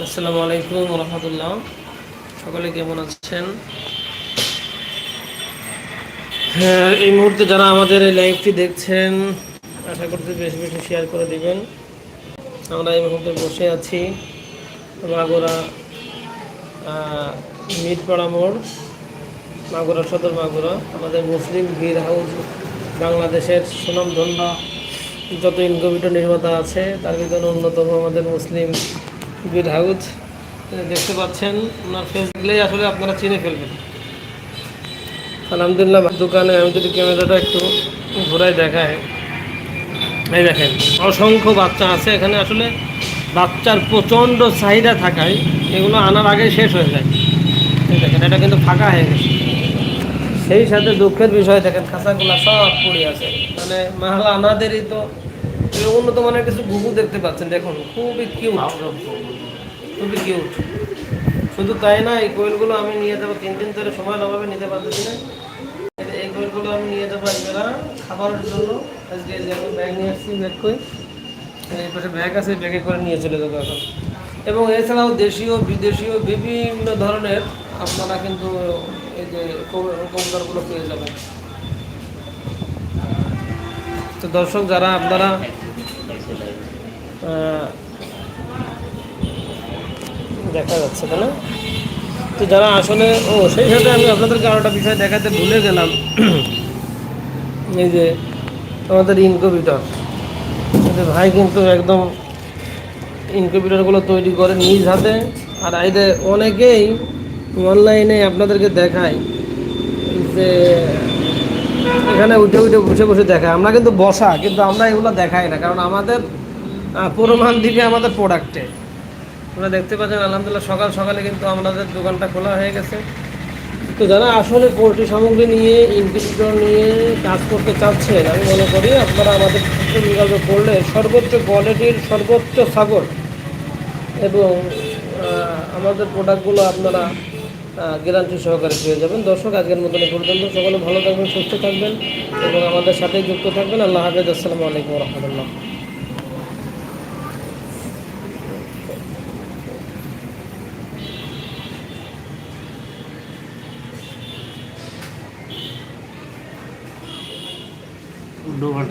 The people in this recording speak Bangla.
আসসালামু আলাইকুম রহমতুল্লাহ। সকলে কেমন আছেন? হ্যাঁ এই মুহূর্তে যারা আমাদের এই লাইভটি দেখছেন, আশা করতে বেশি বেশি শেয়ার করে দিবেন। আমরা এই মুহূর্তে বসে আছি মাগুরা মিটপাড়া মোড়, মাগুরা সদর মাগুরা। আমাদের মুসলিম বীর হাউস বাংলাদেশের সুনামধন্য যত ইনকিউবেটর নির্মাতা আছে, তার ভিতরে অন্যতম আমাদের মুসলিম বীর হাউস দেখতে পাচ্ছেন, ওনার ফেস দেখলেই আসলে আপনারা চিনে ফেলবেন। আলহামদুলিল্লাহ, দোকানে আমি যদি ক্যামেরাটা একটু ঘোরায় দেখায় এই দেখেন, অসংখ্য বাচ্চা আছে, এখানে আসলে বাচ্চার প্রচণ্ড চাহিদা থাকায় এগুলো আনার আগে শেষ হয়ে যায়। এই দেখেন, এটা কিন্তু ফাঁকা হয়ে গেছে। সেই সাথে দুঃখের বিষয়, দেখেন, খাঁচাগুলো সব পড়ে আছে। মানে মাহালা আনাদেরই তো এই উন্নত মানের কিছু ঘুঘু দেখতে পাচ্ছেন দেখুন খুবই কিউট খুবই কিউট শুধু তাই না এই কোয়েলগুলো আমি নিয়ে যাব তিন দিন ধরে সময় অভাবে নিতে পারতেছি না। এই- কোয়েলগুলো আমি নিয়ে যাব এরা খাবারের জন্য। আজকে ব্যাগ নিয়ে আসছি ব্যাগ করে এই পাশে ব্যাগ আছে ব্যাগে করে নিয়ে চলে যাব এখন। এবং এছাড়াও দেশীয় বিদেশীয় বিভিন্ন ধরনের আপনারা কিন্তু এই যে কবুতরগুলো পেয়ে যাবেন। তো দর্শক যারা আপনারা দেখা যাচ্ছে, তাই না? তো যারা আসলে, ও, সেই সাথে আমি আপনাদেরকে আরেকটা বিষয় দেখাতে ভুলে গেলাম। এই যে, আমাদের ইনকিউবেটর ভাই কিন্তু একদম ইনকিউবেটরগুলো তৈরি করে নিজ হাতে। আর এদের অনেকেই অনলাইনে আপনাদেরকে দেখায় যে এখানে উঠে উঠে, বসে বসে দেখায়। আমরা কিন্তু বসা, কিন্তু আমরা এগুলো দেখাই না, কারণ আমাদের প্রমাণ দিবে আমাদের প্রোডাক্টে আপনারা দেখতে পাচ্ছেন আলহামদুলিল্লাহ, সকাল সকালে কিন্তু আমাদের দোকানটা খোলা হয়ে গেছে। তো যারা আসলে পোলট্রি সামগ্রী নিয়ে ইনকিউবেটর নিয়ে কাজ করতে চাচ্ছেন, আমি মনে করি আপনারা আমাদের বিকল্প করলে সর্বোচ্চ কোয়ালিটির সর্বোচ্চ সাগর এবং আমাদের প্রোডাক্টগুলো আপনারা গ্যারান্টি সহকারে পেয়ে যাবেন। দর্শক, আজকের মতন পর্যন্ত সকলে ভালো থাকবেন, সুস্থ থাকবেন এবং আমাদের সাথে যুক্ত থাকবেন। আল্লাহ হাফেজ। আসসালামু আলাইকুম রহমতুল্লাহ। দু ঘণ্টা